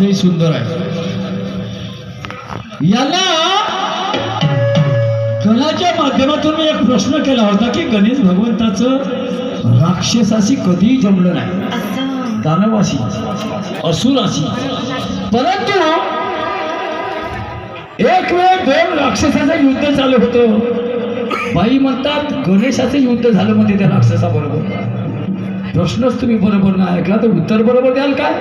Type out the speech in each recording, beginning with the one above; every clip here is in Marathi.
आवाजही सुंदर आहे. याला कलाच्या माध्यमातून मी एक प्रश्न केला होता की गणेश भगवंताचं राक्षसाशी कधीही जमलं नाही. दानवाशी असुराशी. परंतु एक वेळ दोन राक्षसाचं युद्ध चालू होतं. बाई म्हणतात गणेशाचं युद्ध झालं म्हणते त्या राक्षसाबरोबर. प्रश्नच तुम्ही बरोबर नाही ऐकला तर उत्तर बरोबर द्याल काय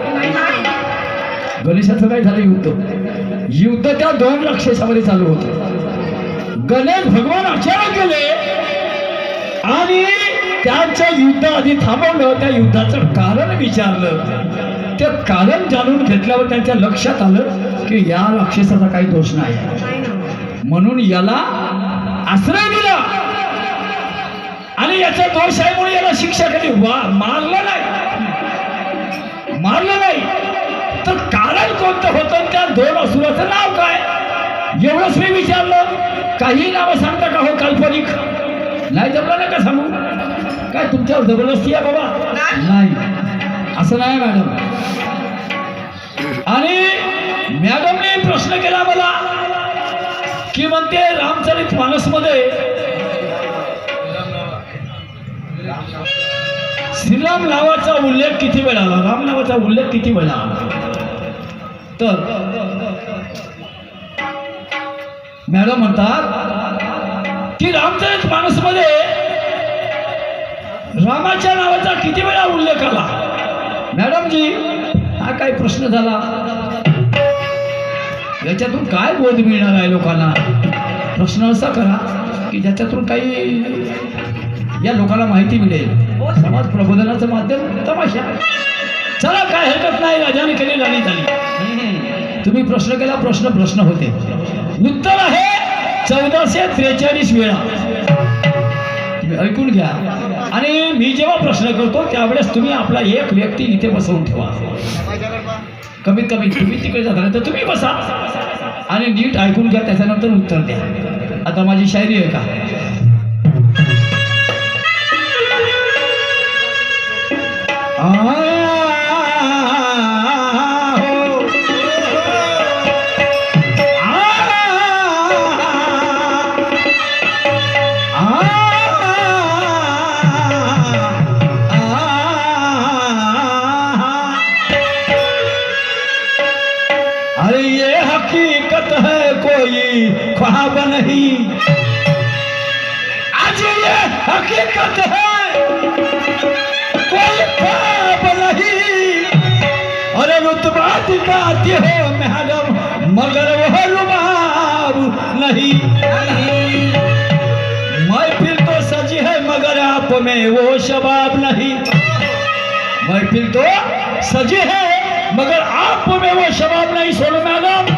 गणेशाचं काय झालं युद्ध? युद्ध त्या दोन राक्षसामध्ये चालू होतं. गणेश भगवान अचानक गेले आणि त्यांचं युद्ध आधी थांबवलं. त्या युद्धाचं कारण विचारलं. ते कारण जाणून घेतल्यावर त्यांच्या लक्षात आलं की या राक्षसाचा काही दोष नाही. म्हणून याला आश्रय दिला. आणि याचा दोष आहे म्हणून याला शिक्षा केली. वा मारलं नाही. मारलं नाही. कोणतं होतं त्या दोन असुराचं नाव काय? एवढंच मी विचारलं. काही नावं सांगता का हो काल्पनिक? नाही जमलं ना का सांगू? काय तुमच्यावर जबरदस्ती आहे बाबा? नाही. नाही. असं नाही मॅडम. आणि मॅडमने प्रश्न केला मला की म्हणते रामचरित मानसमध्ये श्रीराम नावाचा उल्लेख किती वेळा आला राम नावाचा उल्लेख किती वेळा आला तर मॅडम म्हणतात की रामचरित मानसमध्ये रामाच्या नावाचा किती वेळा उल्लेख आला? मॅडमजी हा काय प्रश्न झाला. याच्यातून काय बोध मिळणार आहे लोकांना? प्रश्न असा करा की ज्याच्यातून काही या लोकांना माहिती मिळेल. समाज प्रबोधनाचं माध्यम तमाशा. चला काय हरकत नाही. राजाने केली राणी झाली. तुम्ही प्रश्न केला प्रश्न प्रश्न होते. उत्तर आहे चौदाशे त्रेचाळीस वेळा. तुम्ही ऐकून घ्या. आणि मी जेव्हा प्रश्न करतो त्यावेळेस तुम्ही आपला एक व्यक्ती इथे बसवून ठेवा. कमीत कमी तुम्ही तिकडे जाता तर तुम्ही बसा. आणि नीट ऐकून घ्या त्याच्यानंतर उत्तर द्या. आता माझी शायरी आहे का? अरे है। कोई नहीं। अरे दिखाती हो, मैडम, मगर नहीं। महफिल तो सजी है, मगर आप में वो शबाब नहीं। महफिल तो सजी है, मगर आप में वो शबाब नहीं। सोनो, मैडम,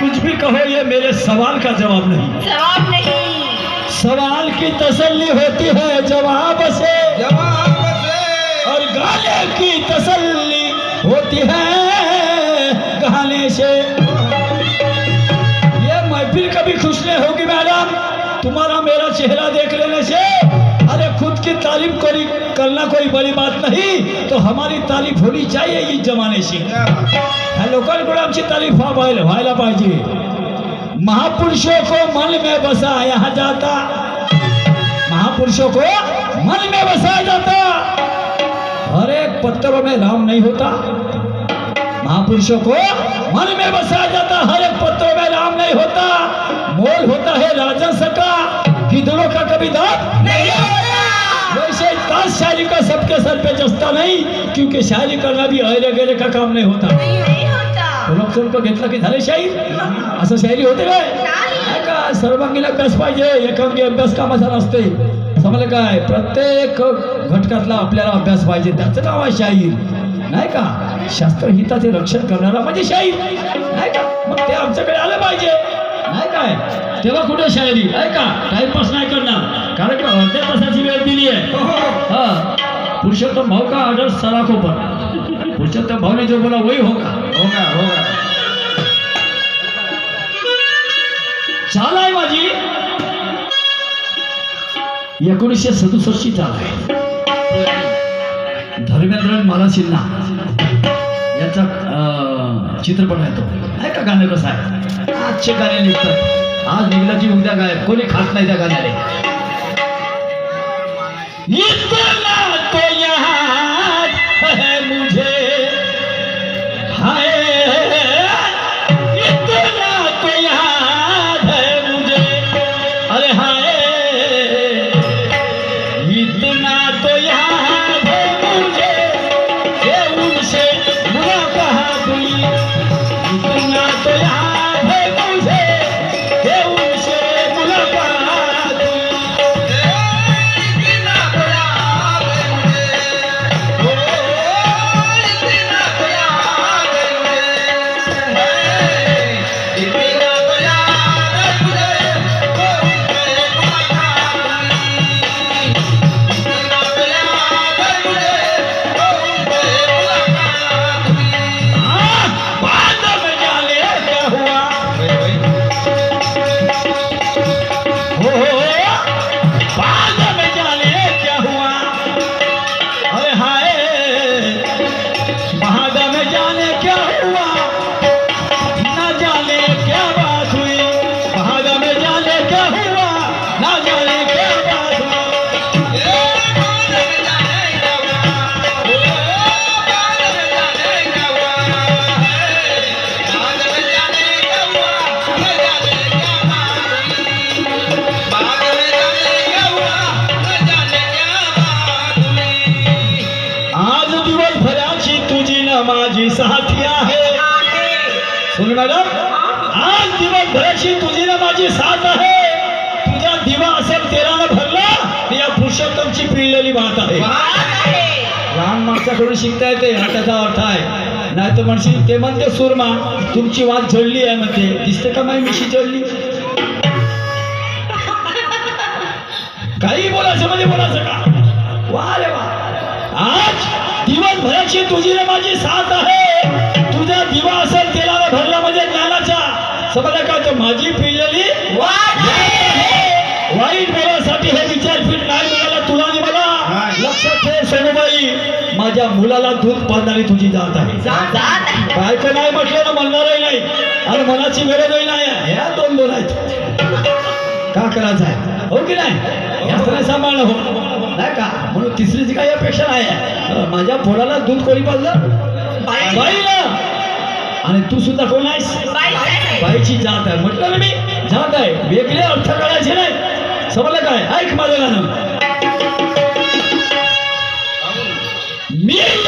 कुछ भी कहो, ये मेरे सवाल का जवाब नहीं। जवाब नहीं। सवाल की तसल्ली होती है जवाब से। जवाब से। और गाने की तसल्ली होती है गाने से। ये महफिल कभी खुश नहीं होगी मैडम। तुम्हारा मेरा चेहरा देख लेने से अरे खुद की तारीफ़ कोई करना कोई बड़ी बात नहीं तो हमारी तारीफ़ होनी चाहिए इस जमाने से। लोकांकडे आमची तारीफ़ व्हा- व्हायला व्हायला पाहिजे महापुरुषों को मन में बसाया जाता। महापुरुषों को मन में बसाया जाता। हर एक पत्थरों में राम नहीं होता। महापुरुषों को मन में बसाया जाता। हर एक पत्रों में राम नहीं होता। मोल होता है राजस का गिदड़ों का कभी दांत नहीं वैसे ताश शायरी का सबके सर पे जस्ता नहीं, क्योंकि शायरी करना भी अरे गेले का काम नहीं होता। नाही नाही होता। लोक घेतलं की झाले शाहीर असं शायरी होते काय? का? सर्वांगीण अभ्यास पाहिजे. एकांगी अभ्यास कामाचा नसते. समजलं काय? प्रत्येक घटकातला आपल्याला अभ्यास पाहिजे. त्याचं नाव आहे शाहीर नाही का? शास्त्रहिताचे रक्षण करणारा म्हणजे शाहीर नाही का? मग ते आमच्याकडे आलं पाहिजे. नाही काय? तेव्हा कुठे शायरी? आहे का? टाइमपास नाही करणार. कारण की अर्ध्या तासाची वेळ दिली आहे. हा पुरुषोत्तम भाव का ऑर्डर सराखो पण पुरुषोत्तम भाव ने जो बोला वही होगा. होगा होगा. चाल आहे माझी. एकोणीसशे सदुसष्टची चाल आहे धर्मेंद्र मला सिन्हा याचा चित्रपट आहे तो. आहे का गाणं कसं आहे? आजचे गाणे निघतात. आज की उद्या काय कोणी खात नाही त्या गाण्याने. मॅडम आज दिवसभराची तुझी न माझी साथ आहे. तुझा दिवा असेल तेरानं भरला तर या पुरुषोत्तमची पिळलेली बात आहे. लहान माणसाकडून शिकता येते हा त्याचा अर्थ आहे. नाही तर म्हणशील ते म्हणते सुरमा तुमची वाट जोडली आहे म्हणते. दिसते का माही मिशी जोडली काही बोलायचं म्हणजे बोलायचं का? वा रे वा आज दिवसभराची तुझी न माझी साथ आहे. तुझा दिवा असेल भरला म्हणजे ज्ञानाचा समजलं का तो माझी आहे. वाईट बोलासाठी हे विचारपीठ नाही मिळाला तुला आणि मला. लक्षात ठेव सोनूबाई माझ्या मुलाला दूध पाजणारी तुझी जात आहे. बायको नाही म्हटलं ना म्हणणारही नाही आणि मनाची गरजही नाही. ह्या दोन दोन आहेत. का करायचं आहे? हो की नाही? जास्त नाही हो. नाही का? म्हणून तिसरीची काही अपेक्षा नाही माझ्या पोराला दूध कोणी पाजलं? आणि तू सुद्धा कोण आहेस? बाईची जात आहे. म्हटलं ना मी? जात आहे. वेगळे अर्थ काढायचे नाही समजलं काय? ऐक माझं गाणं. मी एक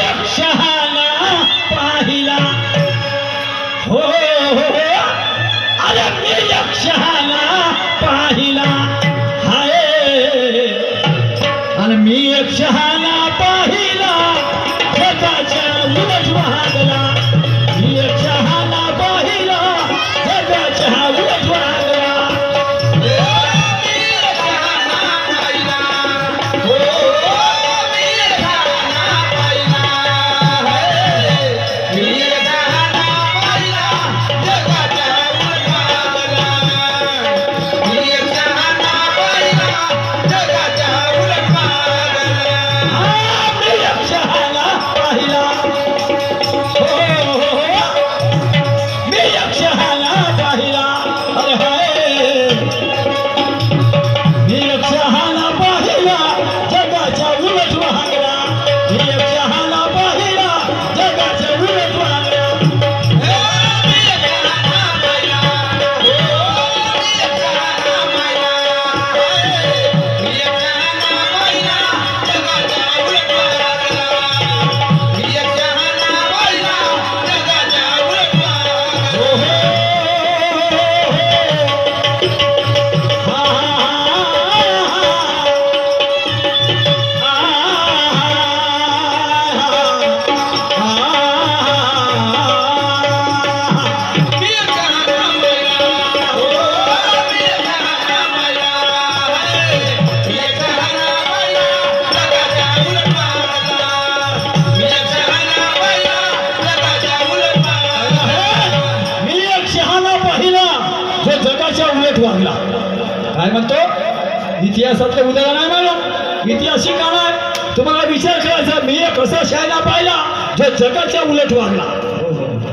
काय म्हणतो? इतिहासातलं उदाहरण आहे मॅडम इतिहासिक काळ आहे तुम्हाला विचार करायचा मी एक असा शायना पाहिला? जो जगाच्या उलट वागला.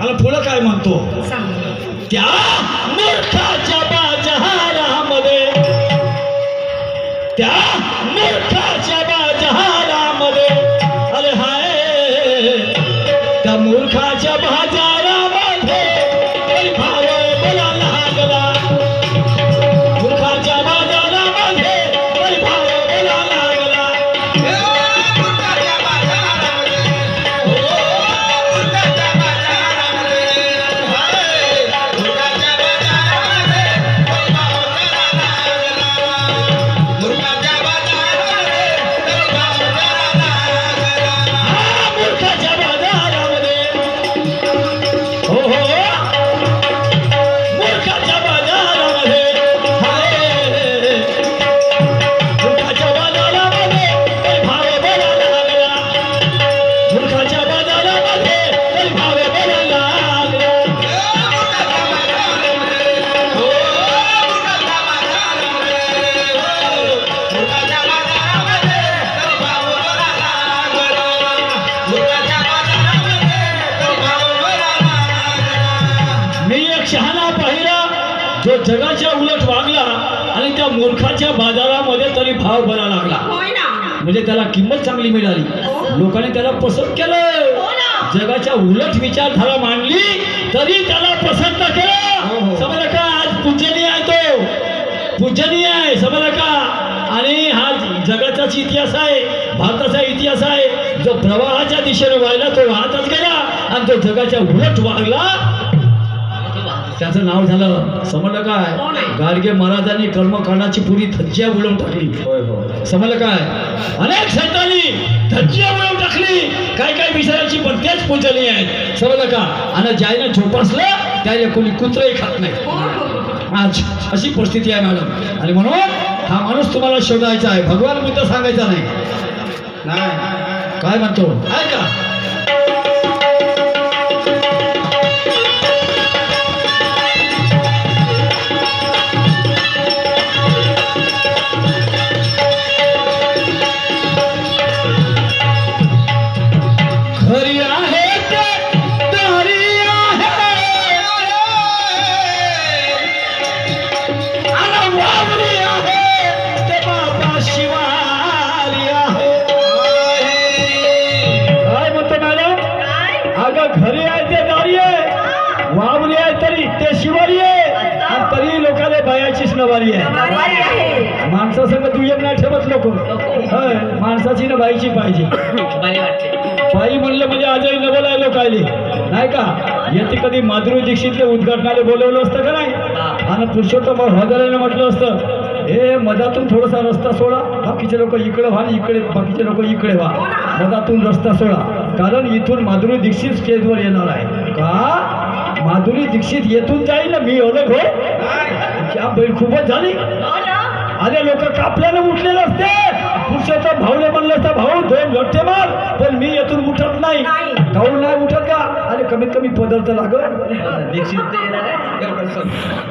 आणि पुढं काय म्हणतो? त्या मूर्खाच्या बाजहारामध्ये. त्या मूर्खाच्या बाजहारामध्ये. अरे हाय त्या मूर्खाच्या बाजार जो जगाच्या उलट वागला आणि त्या मूर्खाच्या बाजारामध्ये तरी भाव भरा लागला. होय ना. म्हणजे त्याला किंमत चांगली मिळाली. लोकांनी त्याला पसंत हो केलं ना. जगाच्या उलट विचारधारा मांडली तरी त्याला पसंत हो, केलं समजलं का? आज पूजनीय आहे तो. पूजनीय आहे. समजलं का? आणि हा जगाचाच इतिहास आहे भारताचा इतिहास आहे. जो प्रवाहाच्या दिशेने वाहिला तो वाहतच गेला. आणि जो जगाच्या उलट वागला त्याचं नाव झालं समजलं काय? गाडगे महाराजांनी कर्मकांडाची पुरी धज्जिया उडवून टाकली. होय हो समजलं काय? अनेक संतांनी धज्जिया मिळवून टाकली. काय काय विषयाची पण तेच पूजनीय आहेत. समजलं का? आणि ज्यानं झोपासलं त्याला कोणी कुत्रही खात नाही. आज अशी परिस्थिती आहे मॅडम. आणि म्हणून हा माणूस तुम्हाला शोधायचा आहे. भगवान बुद्ध सांगायचा नाही. नाही. काय म्हणतो? आहे एक नाही ठेवत लोक होय माणसाची ना बाईची पाहिजे. बाई म्हणलं म्हणजे आजही नवल आहे लोकायले नाही का? येते कधी माधुरी दीक्षितले उद्घाटनाला बोलवलं असतं का नाही? आणि पुरुषोत्तम हजाराने म्हटलं असतं हे मधातून थोडासा रस्ता सोडा. बाकीचे लोक इकडे व्हा आणि इकडे बाकीचे लोक इकडे व्हा. मधातून रस्ता सोडा. कारण इथून माधुरी दीक्षित स्टेजवर येणार आहे. का? माधुरी दीक्षित येथून जाईल ना मी अलग हो बैल खूपच झाली. अरे लोक कापल्यानं उठलेले असते. पुरुषोत्तम भाऊने म्हणलं असतं भाऊ दोन घट्टे मार पण मी येथून उठत नाही. काऊन नाही उठत का? अरे कमीत कमी पदार्थ लागत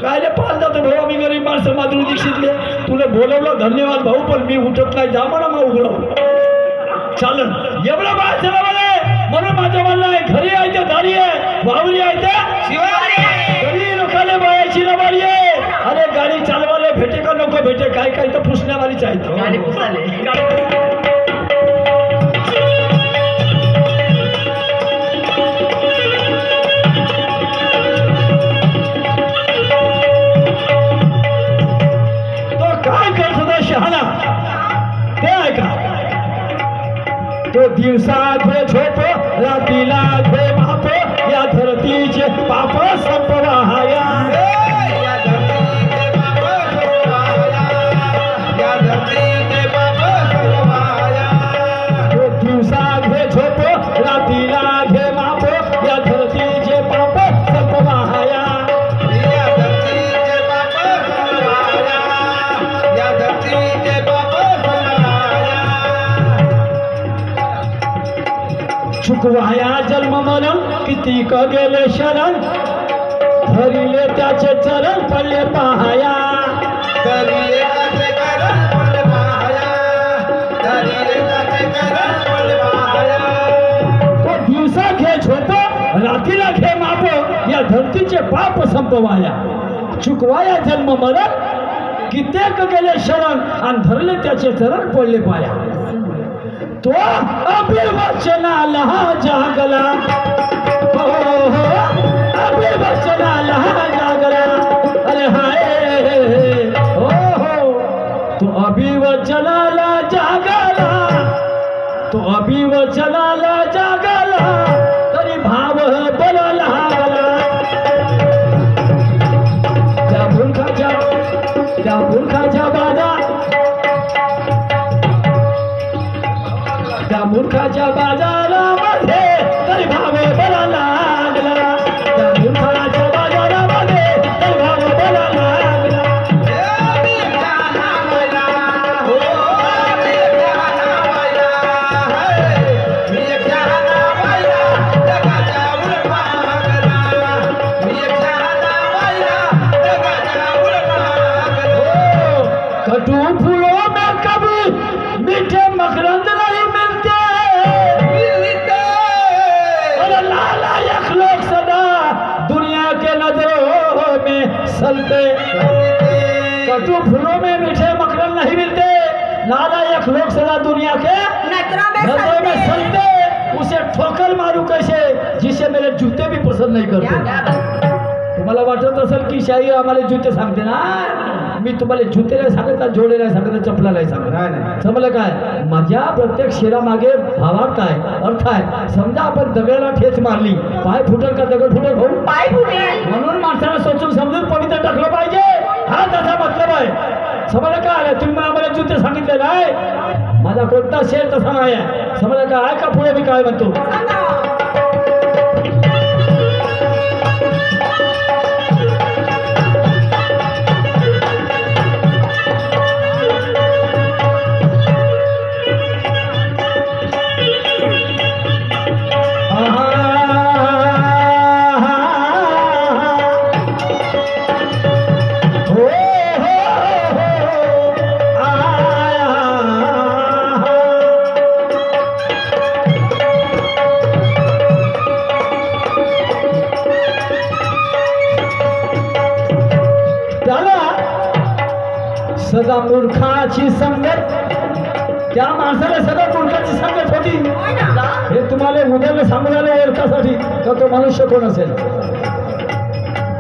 काय रे पाच जातो भाऊ आम्ही गरीब माणसं माधुरी दीक्षितले. तुला बोलवलं धन्यवाद भाऊ पण मी उठत नाही. जा म्हणा मग उघडव चालन. एवढं मला म्हणून माझं म्हणणं आहे घरी आहे ते दारी आहे वावरी आहे ते शिवारी आहे घरी लोकांना बायाची नवारी आहे अरे गाडी चालवायला भेटे का नको भेटे काय काय तर पुसण्यावालीच गाडी आहे पुसाले तो काय करत होता शहाणा ते ऐका तो दिवसा घे झोप रात्रीला चुकवाया जन्म मरण किती क गेले शरण? धरिले त्याचे चरण पडले पाया तो दिवसा घे झोप रात्रीला घे माप या धरतीचे पाप संपवाया. चुकवाया जन्म मरण कित्येक गेले शरण? आणि धरले त्याचे चरण पडले पाया तो अभिवचनाला जागला. हो हो अभिवचनाला जागला. अरे हाय हो हो. तो अभिवचनाला जागला. तो अभिवचनाला जागला. तरी भाव बल त्या मूर्खाच्या त्या मूर्खाच्या बाजा मूर्खाच्या बाजारामध्ये तरी भाव बल लागला. त्या मूर्खाच्या बाजारामध्ये तरी भाव बल लागला मी लालायक लोग सदा दुनिया के नजरों में सलते। उसे ठोकर मारू कैसे जिसे मेरे जूते भी पसंद नहीं क्या करते बात। तुम्हाला वाटत असेल की शाही आम्हाला जुते सांगते ना? मी तुम्हाला जुते नाही सांगत ना जोडे नाही सांगत चपला नाही सांगत. समजलं काय? माझ्या प्रत्येक शेरामागे भावार्थ आहे अर्थ आहे समजा आपण दगडाला ठेच मारली पाय फुटल का दगड फुटल भाऊ? पाय फुटेल. म्हणून माणसाला सोचून समजून पवित्र टाकलं पाहिजे. हा त्याचा मतलब आहे. समजलं काय तुम्ही मला आम्हाला जुते सांगितलेलं आहे माझा कोणता शेर तसा नाही आहे. समजलं काय आहे का पुढे मी काय म्हणतो. सदा मूर्खाची संगत. त्या माणसाला सगळं मूर्खाची संगत होती. हे तुम्हाला उद्याला सांगून आले अर्थासाठी तर तो मनुष्य कोण असेल?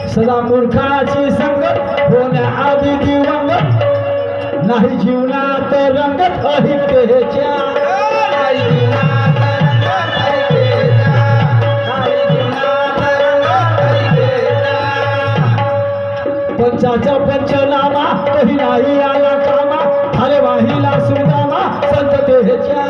सदा मूर्खाची संगत होण्याआधी दिवंगत. नाही जीवनात रंगत अहित्याच्या पंचाचा पंचनामा कही नाही आला कामा अरे वाहिला सुदामा संत तेच्या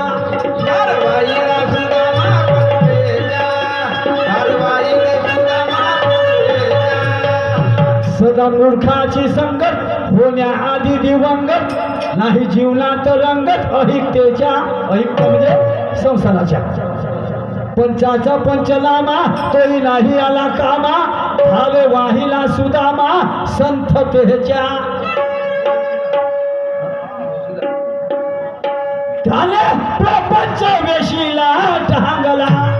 सदा मूर्खाची संगत होण्याआधी दिवंगत नाही जीवनात रंगत अहिकतेच्या अहिक म्हणजे संसाराच्या. पंचाचा पंचनामा तोही नाही आला कामा हवे वाहिला सुदामा संत तेच्या प्रपंच वेशीला टांगला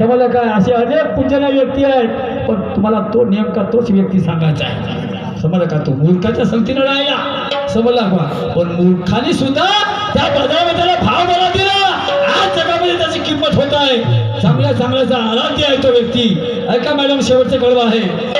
समजलं काय असे अनेक पूजनीय व्यक्ती आहेत. पण तुम्हाला तो नेमका तोच व्यक्ती सांगायचा आहे. समजलं का? तो मूर्खाच्या संगतीनं राहिला. समजला का? पण मूर्खाने सुद्धा त्या बाजारामध्ये त्याला भाव बरा दिला. आज जगामध्ये त्याची किंमत होत आहे. चांगल्या चांगल्याचा आराध्य आहे तो व्यक्ती. ऐका मॅडम शेवटचं कळवा आहे.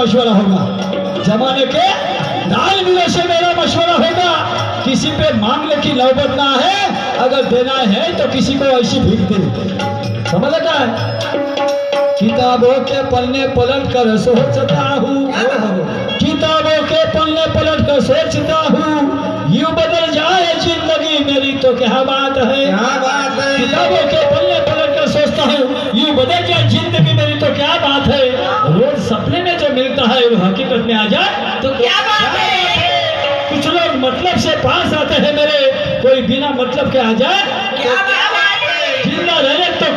मशवरा होगा। जमाने के दान वीरों से मेरा मशवरा होगा। किसी पे मांगने की नौबत ना है अगर देना है तो किसी को ऐसी भीख दे। समझ का किताबों के पन्ने पलट कर सोचता हूँ। किताबों के पन्ने पलट कर सोचता हूँ। यूँ बदल जाए ज़िंदगी मेरी तो क्या बात है? क्या बात है? किताबों के पन्ने पलट कर सोचता हूँ। यू बदल जाए ज़िंदगी मेरी तो क्या बात है? रोज सपने है वो हकीकत में आ जाए तो क्या बात है? कुछ लोग मतलब से पास आते हैं मेरे कोई बिना मतलब के आ जाए क्या बात है? ज़िंदा रहने तो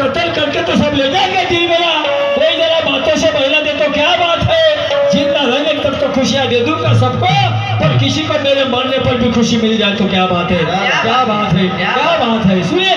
कत्ल करके तो सब ले जाएँगे दिल मेरा। कोई जरा बातों से बहला दे तो क्या बात है? ज़िंदा रहने तक तो खुशियाँ दे दूँगा सबको पर किसी को मेरे मरने पर भी खुशी मिल जाए तो क्या बात है? क्या बात है? क्या बात है? सुनिए।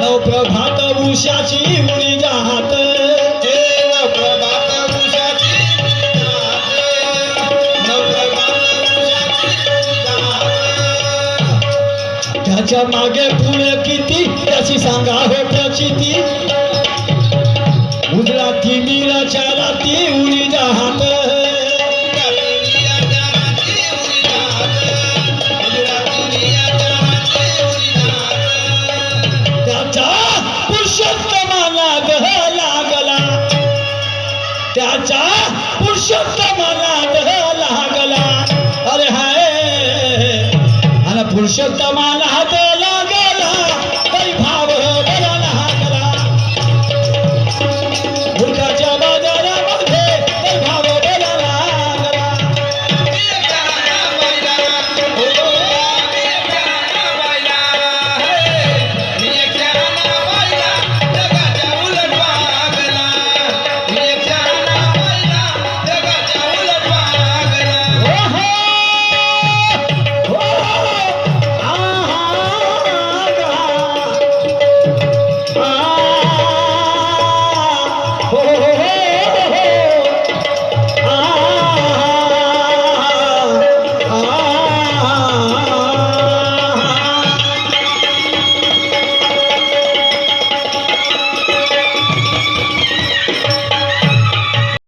नवप्रभात उषाची मुली जात त्याच्यामागे पुढे किती त्याची सांगा हो प्रचिती.